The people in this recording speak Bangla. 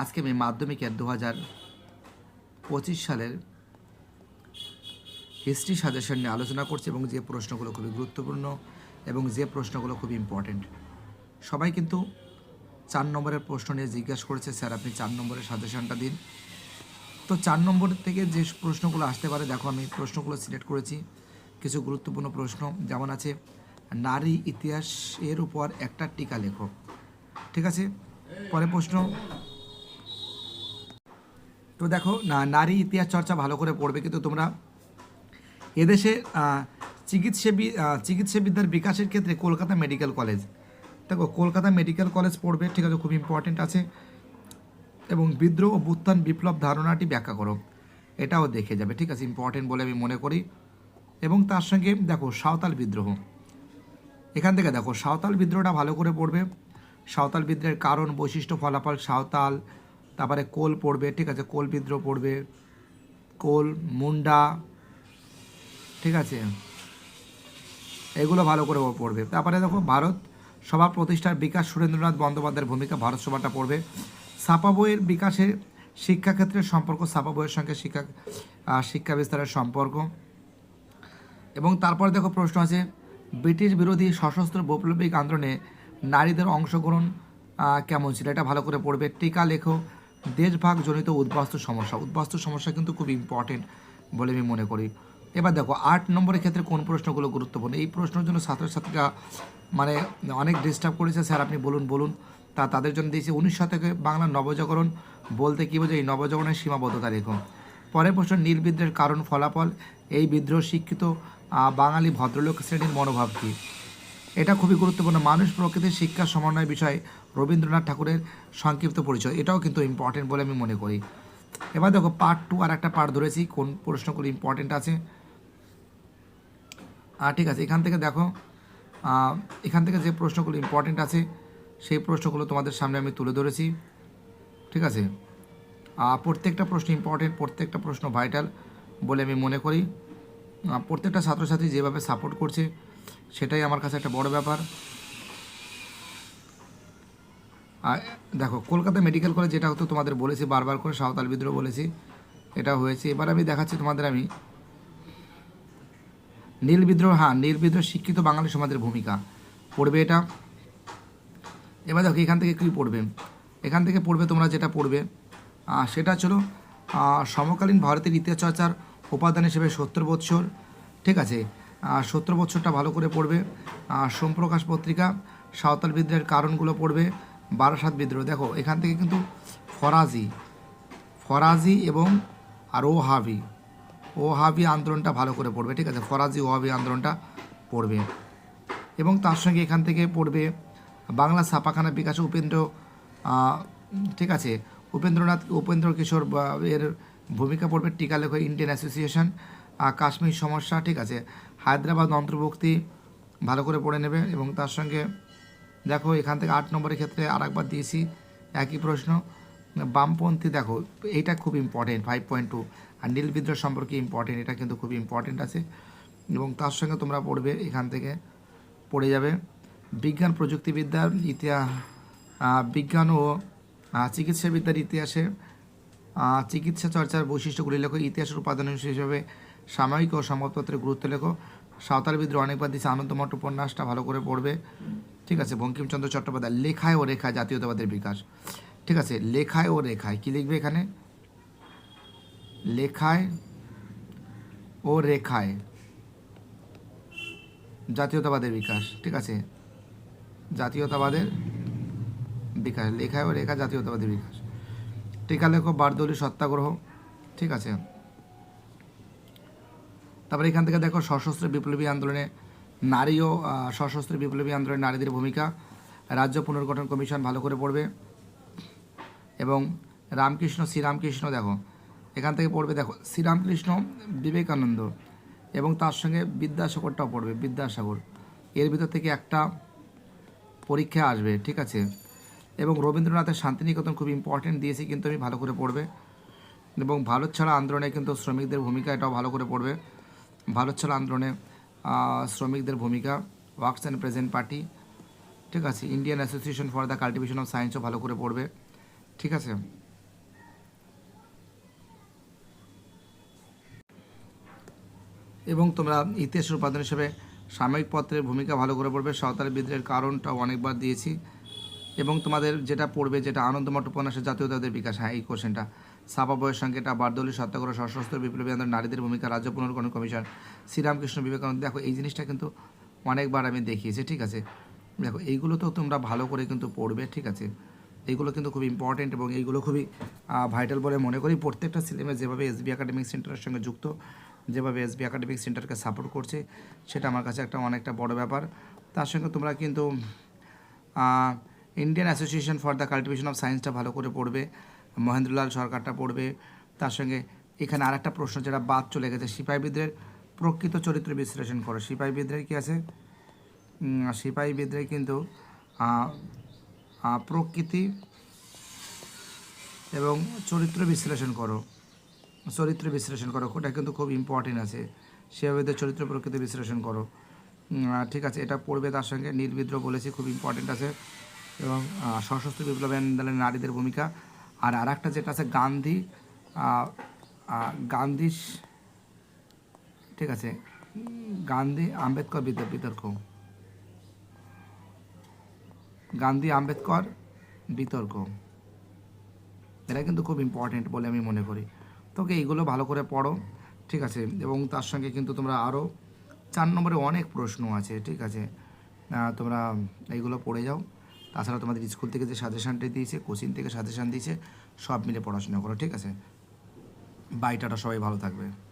আজকে আমি মাধ্যমিকের দু হাজার পঁচিশ সালের হিস্ট্রি সাজেশন নিয়ে আলোচনা করছি এবং যে প্রশ্নগুলো খুবই গুরুত্বপূর্ণ এবং যে প্রশ্নগুলো খুবই ইম্পর্টেন্ট সবাই কিন্তু চার নম্বরের প্রশ্ন নিয়ে জিজ্ঞাসা করেছে, স্যার, আপনি চার নম্বরের সাজেশনটা দিন। তো চার নম্বর থেকে যে প্রশ্নগুলো আসতে পারে, দেখো আমি প্রশ্নগুলো সিলেক্ট করেছি। কিছু গুরুত্বপূর্ণ প্রশ্ন যেমন আছে, নারী ইতিহাস এর উপর একটা টিকা লেখো। ঠিক আছে? পরে প্রশ্ন তো দেখো না নারী ইতিহাস চর্চা ভালো করে পড়বে কিন্তু তোমরা এদেশে আহ, চিকিৎসা বি- চিকিৎসা বিদ্যার বিকাশের ক্ষেত্রে কলকাতা মেডিকেল কলেজ। দেখো কলকাতা মেডিকেল কলেজ পড়বে ঠিক আছে খুব ইম্পর্টেন্ট আছে। এবং বিদ্রোহ ও বুত্থান বিপ্লব ধারণাটি ব্যাখ্যা করো। এটাও দেখে যাবে ঠিক আছে ইম্পর্টেন্ট বলে আমি মনে করি। এবং তার সঙ্গে দেখো সাঁওতাল বিদ্রোহ। এখান থেকে দেখো সাঁওতাল বিদ্রোহটা ভালো করে পড়বে। সাঁওতাল বিদ্রোহের কারণ বৈশিষ্ট্য ফলাফল সাঁওতাল তারপরে কোল পড়বে, ঠিক আছে, কোল বিদ্রোহ পড়বে, কোল, মুন্ডা, ঠিক আছে, এগুলো ভালো করে পড়বে। তারপরে দেখো ভারত সভা প্রতিষ্ঠার বিকাশ সুরেন্দ্রনাথ বন্দ্যোপাধ্যায়ের ভূমিকা ভারত সভাটা পড়বে। ছাপা বইয়ের বিকাশে শিক্ষাক্ষেত্রের সম্পর্ক, ছাপা বইয়ের সঙ্গে শিক্ষা শিক্ষা বিস্তারের সম্পর্ক। এবং তারপরে দেখো প্রশ্ন আছে, ব্রিটিশ বিরোধী সশস্ত্র বৈপ্লবিক আন্দোলনে নারীদের অংশগ্রহণ কেমন ছিল? এটা ভালো করে পড়বে। টিকা লেখো দেশভাগ জনিত উদ্বাস্তু সমস্যা। উদ্বাস্তু সমস্যা কিন্তু খুব ইম্পর্টেন্ট বলে আমি মনে করি। এবার দেখো, আট নম্বরের ক্ষেত্রে কোন প্রশ্নগুলো গুরুত্বপূর্ণ? এই প্রশ্নের জন্য ছাত্রছাত্রীরা মানে অনেক ডিস্টার্ব করেছে। স্যার, আপনি বলুন বলুন। তা তাদের জন্য দিয়েছি উনিশ শতকে বাংলা নবজাগরণ। বলতে কী বোঝায়? এই নবজাগরণের সীমাবদ্ধতা রেখো। পরের প্রশ্ন নীল বিদ্রোহের কারণ ফলাফল। এই বিদ্রোহ শিক্ষিত বাঙালি ভদ্রলোক শ্রেণির মনোভাব কী? এটা খুবই গুরুত্বপূর্ণ। মানুষ প্রকৃতির শিক্ষা, সমন্বয় বিষয়ে, রবীন্দ্রনাথ ঠাকুরের সংক্ষিপ্ত পরিচয়, এটাও কিন্তু ইম্পর্টেন্ট বলে আমি মনে করি। এবার দেখো পার্ট টু আর একটা পার্ট ধরেছি, কোন প্রশ্নগুলো ইম্পর্টেন্ট আছে? আর ঠিক আছে, এখান থেকে দেখো এখান থেকে যে প্রশ্নগুলো ইম্পর্টেন্ট আছে, সেই প্রশ্নগুলো তোমাদের সামনে আমি তুলে ধরেছি। ঠিক আছে? প্রত্যেকটা প্রশ্ন ইম্পর্টেন্ট প্রত্যেকটা প্রশ্ন ভাইটাল বলে আমি মনে করি। প্রত্যেকটা ছাত্রছাত্রী যেভাবে সাপোর্ট করছে সেটাই আমার কাছে একটা বড় ব্যাপার। আর দেখো, কলকাতা মেডিকেল কলেজ যেটা হতো তোমাদের বলেছি, বারবার করে সাঁওতাল বিদ্রোহ বলেছি, এটা হয়েছে। এবার আমি দেখাচ্ছি তোমাদের আমি নীল বিদ্রোহ হ্যাঁ নীল বিদ্রোহ শিক্ষিত বাঙালি সমাজের ভূমিকা। পড়বে এটা। এবার দেখো, এখান থেকে কী পড়বে? এখান থেকে পড়বে তোমরা যেটা পড়বে। সেটা ছিল সমকালীন ভারতের ইতিহাস চর্চার উপাদান হিসেবে সত্তর বৎসর, ঠিক আছে? সত্তর বছরটা ভালো করে পড়বে। সোমপ্রকাশ পত্রিকা, সাঁওতাল বিদ্রোহের কারণগুলো পড়বে, বারাসাত বিদ্রোহ। দেখো, এখান থেকে কিন্তু ফরাজি ফরাজি এবং আর ও হাবি ও হাবি আন্দোলনটা ভালো করে পড়বে, ঠিক আছে? ফরাজি ও হাবি আন্দোলনটা পড়বে। এবং তার সঙ্গে এখান থেকে পড়বে বাংলা ছাপাখানা বিকাশে উপেন্দ্র ঠিক আছে? উপেন্দ্রনাথ, উপেন্দ্র কিশোর এর ভূমিকা পড়বে টিকা লেখ ইন্ডিয়ান অ্যাসোসিয়েশন। কাশ্মীর সমস্যা, ঠিক আছে, হায়দ্রাবাদ অন্তর্ভুক্তি ভালো করে পড়ে নেবে এবং তার সঙ্গে দেখো এখান থেকে আট নম্বরের ক্ষেত্রে আর একবার দিয়েছি, একই প্রশ্ন, বামপন্থী দেখো, এইটা খুব ইম্পর্টেন্ট ফাইভ পয়েন্ট টু আর নীল বিদ্রোহ সম্পর্কে ইম্পর্টেন্ট এটা কিন্তু খুব ইম্পর্টেন্ট আছে এবং তার সঙ্গে তোমরা পড়বে, এখান থেকে পড়ে যাবে, বিজ্ঞান প্রযুক্তিবিদ্যার ইতিহাস বিজ্ঞান ও চিকিৎসাবিদ্যার ইতিহাসে চিকিৎসা চর্চার বৈশিষ্ট্যগুলি লেখো, ইতিহাসের উপাদান হিসেবে সাময়িক ও সংবাদপত্রের গুরুত্ব লেখো। সাঁওতাল বিদ্রোহ অনেকবার দিচ্ছে আনন্দমঠ উপন্যাসটা ভালো করে পড়বে। ঠিক আছে, বঙ্কিমচন্দ্র চট্টোপাধ্যায়, লেখায় ও রেখায় জাতীয়তাবাদের বিকাশ। ঠিক আছে, লেখায় ও রেখায়, কি লিখবে এখানে? লেখায় ও রেখায় জাতীয়তাবাদের বিকাশ। ঠিক আছে, জাতীয়তাবাদের বিকাশ, লেখায় ও রেখা জাতীয়তাবাদের বিকাশ। টিকা লেখো, বারদৌলি সত্যাগ্রহ। ঠিক আছে। তারপরে এখান থেকে দেখো সশস্ত্র বিপ্লবী আন্দোলনে নারী ও সশস্ত্র বিপ্লবী আন্দোলনে নারীদের ভূমিকা। রাজ্য পুনর্গঠন কমিশন ভালো করে পড়বে। এবং রামকৃষ্ণ, শ্রীরামকৃষ্ণ দেখো, এখান থেকে পড়বে দেখো, শ্রীরামকৃষ্ণ, বিবেকানন্দ এবং তার সঙ্গে বিদ্যাসাগরটাও পড়বে, বিদ্যাসাগর। এর ভিতর থেকে একটা পরীক্ষা আসবে, ঠিক আছে? এবং রবীন্দ্রনাথের শান্তিনিকেতন খুব ইম্পর্টেন্ট দিয়েছি, কিন্তু আমি ভালো করে পড়বে। এবং ভারত ছাড়া আন্দোলনে কিন্তু শ্রমিকদের ভূমিকা এটাও ভালো করে পড়বে। ভারত ছাড়া আন্দোলনে শ্রমিকদের ভূমিকা ওয়ার্কস অ্যান্ড প্রেজেন্ট পার্টি, ঠিক আছে? Indian association for the cultivation of সায়েন্সও ভালো করে পড়বে, ঠিক আছে? এবং তোমরা ইতিহাসের উপাদান হিসেবে সাময়িক পত্রের ভূমিকা ভালো করে পড়বে সাঁওতাল বিদ্রোহের কারণটাও অনেকবার দিয়েছি। এবং তোমাদের যেটা পড়বে, যেটা আনন্দমঠ উপন্যাসের জাতীয়তাদের বিকাশ হ্যাঁ এই কোশ্চেনটা সাপা সঙ্গে এটা বারদৌলি সত্যাগ্রহ সশস্ত্র বিপ্লবী আন্দোলন নারীদের ভূমিকা, রাজ্য পুনর্গঠন কমিশন, শ্রীরামকৃষ্ণ বিবেকানন্দ। দেখো, এই জিনিসটা কিন্তু অনেকবার আমি দেখিয়েছি, ঠিক আছে? দেখো, এইগুলো তো তোমরা ভালো করে কিন্তু পড়বে, ঠিক আছে? এইগুলো কিন্তু খুব ইম্পর্টেন্ট এবং এইগুলো খুবই ভাইটাল বলে মনে করি। প্রত্যেকটা সিলেবাস যেভাবে এসবি একাডেমিক সেন্টারের সঙ্গে যুক্ত, যেভাবে এসবি একাডেমিক সেন্টারকে সাপোর্ট করছে, সেটা আমার কাছে একটা অনেকটা বড় ব্যাপার। তার সঙ্গে তোমরা কিন্তু Indian association for the cultivation of সায়েন্সটা ভালো করে পড়বে। মহেন্দ্রলাল সরকারটা পড়বে। তার সঙ্গে এখানে আরেকটা প্রশ্ন যেটা বাদ চলে গেছে সিপাহী বিদ্রোহের প্রকৃত চরিত্র বিশ্লেষণ করো। সিপাহী বিদ্রোহে কী আছে? উম, সিপাহী কিন্তু প্রকৃতি এবং চরিত্র বিশ্লেষণ করো। চরিত্র বিশ্লেষণ করো ওটা কিন্তু খুব ইম্পর্টেন্ট আছে। সেভাবে চরিত্র প্রকৃতি বিশ্লেষণ করো। ঠিক আছে এটা পড়বে তার সঙ্গে। নির্বিদ্রোহ বলেছি খুব ইম্পর্টেন্ট আছে। এবং সশস্ত্র বিপ্লবী নারীদের ভূমিকা। আর আর একটা যেটা আছে, গান্ধী গান্ধী ঠিক আছে, গান্ধী আম্বেদকর বিতর্ক। গান্ধী আম্বেদকর বিতর্ক। এটা কিন্তু খুব ইম্পর্টেন্ট বলে আমি মনে করি। তোকে এইগুলো ভালো করে পড়ো, ঠিক আছে, এবং তার সঙ্গে কিন্তু তোমরা আরও চার নম্বরে অনেক প্রশ্ন আছে, ঠিক আছে তোমরা এইগুলো পড়ে যাও। তাছাড়া তোমাদের স্কুল থেকে যে সাজেশানটি দিয়েছে কোচিং থেকে সাজেশান দিয়েছে, সব মিলে পড়াশোনা করো, ঠিক আছে? বাইটাটা সবাই ভালো থাকবে।